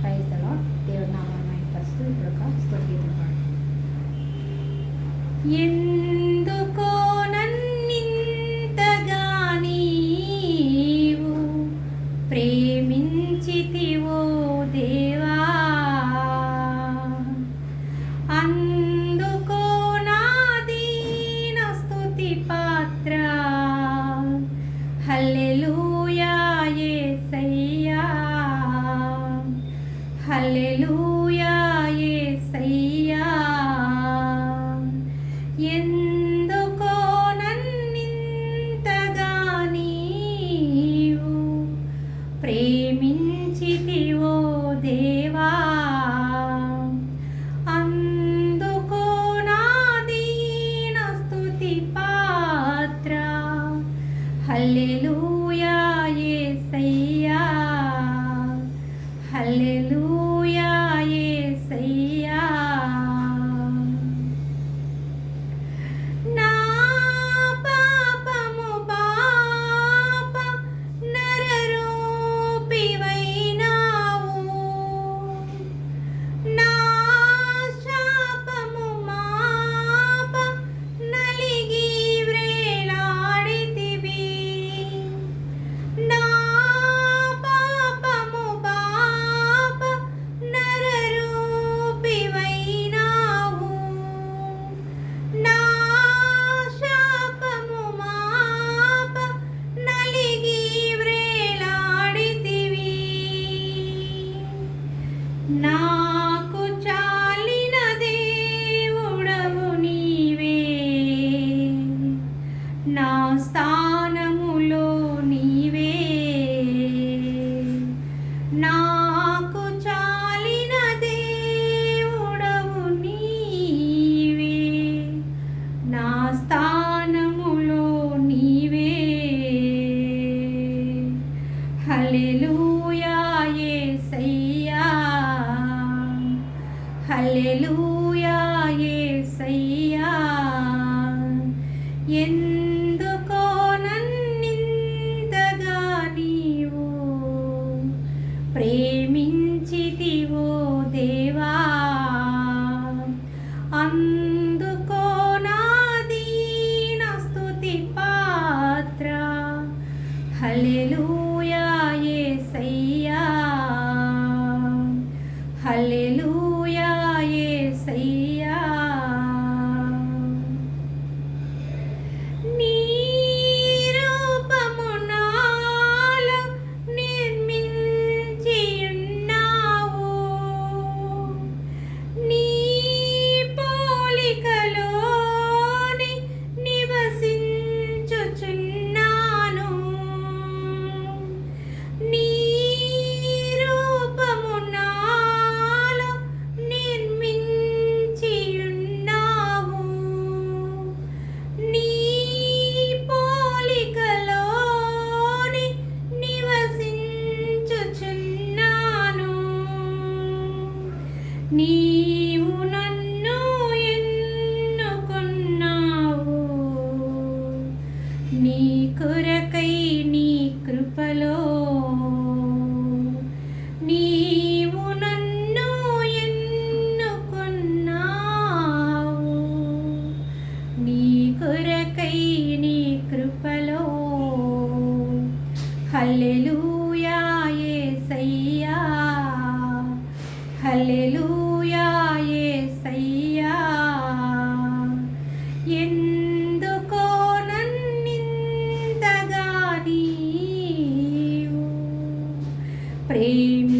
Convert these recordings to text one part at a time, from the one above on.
Price எல்லாம் தேவநாமனை பசு பிரகாஷ் சொல்லியிருப்பாங்க என் నాకు చాలిన దేవుడవు నీవే. నా స్థానములో నీవే. హల్లెలూయా యేసయ్యా హల్లెలూయా. నీ కొరకై నీ కృపలో. నీవు నన్ను ఎన్నుకున్నావు. నీ కొరకై నీ కృపలో. హల్లెలూ prêmio.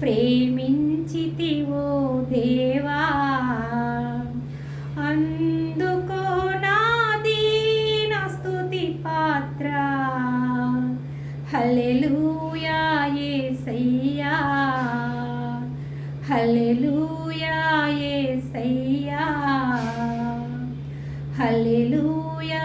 ప్రేమించితివో దేవా. అందుకో నా దీన స్తుతి పాత్ర. హల్లెలూయా యేసయ్యా హల్లెలూయా యేసయ్యా హల్లెలూయా